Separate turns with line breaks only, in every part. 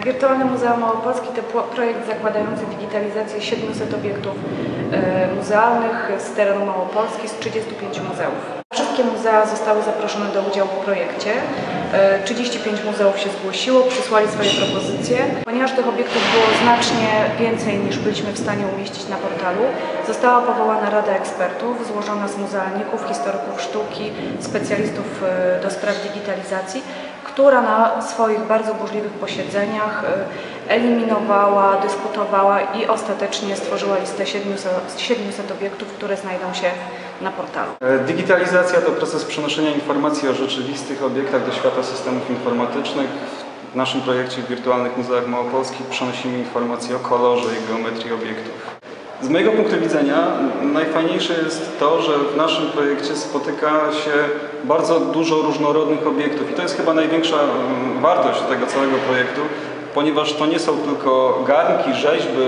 Wirtualne Muzeum Małopolski to pro- projekt zakładający digitalizację 700 obiektów e, muzealnych z terenu Małopolski z 35 muzeów. Wszystkie muzea zostały zaproszone do udziału w projekcie. E, 35 muzeów się zgłosiło, przysłali swoje propozycje. Ponieważ tych obiektów było znacznie więcej niż byliśmy w stanie umieścić na portalu, została powołana Rada Ekspertów złożona z muzealników, historyków sztuki, specjalistów e, do spraw digitalizacji, która na swoich bardzo burzliwych posiedzeniach e, eliminowała, dyskutowała i ostatecznie stworzyła listę 700, 700 obiektów, które znajdą się na portalu.
E, Digitalizacja to proces przenoszenia informacji o rzeczywistych obiektach do świata systemów informatycznych. W naszym projekcie w Wirtualnych Muzeach Małopolskich przenosimy informacje o kolorze i geometrii obiektów. Z mojego punktu widzenia najfajniejsze jest to, że w naszym projekcie spotyka się bardzo dużo różnorodnych obiektów i to jest chyba największa mm, wartość tego całego projektu, ponieważ to nie są tylko garnki, rzeźby,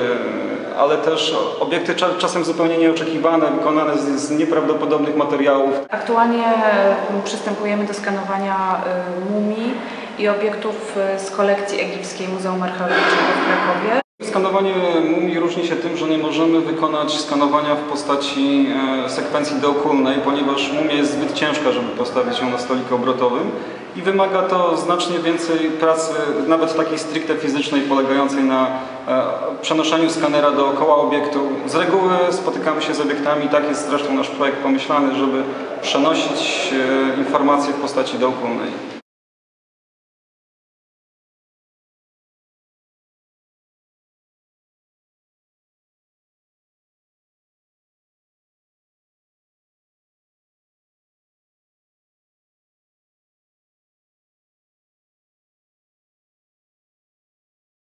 ale też obiekty cza- czasem zupełnie nieoczekiwane, wykonane z, nieprawdopodobnych materiałów.
Aktualnie e, przystępujemy do skanowania e, mumii i obiektów e, z kolekcji egipskiej Muzeum Archeologicznego w Krakowie.
Skanowanie mumii różni się tym, że nie możemy wykonać skanowania w postaci e, sekwencji dookólnej, ponieważ mumia jest zbyt ciężka, żeby postawić ją na stoliku obrotowym i wymaga to znacznie więcej pracy, nawet takiej stricte fizycznej, polegającej na e, przenoszeniu skanera dookoła obiektu. Z reguły spotykamy się z obiektami, tak jest zresztą nasz projekt pomyślany, żeby przenosić e, informacje w postaci dookólnej.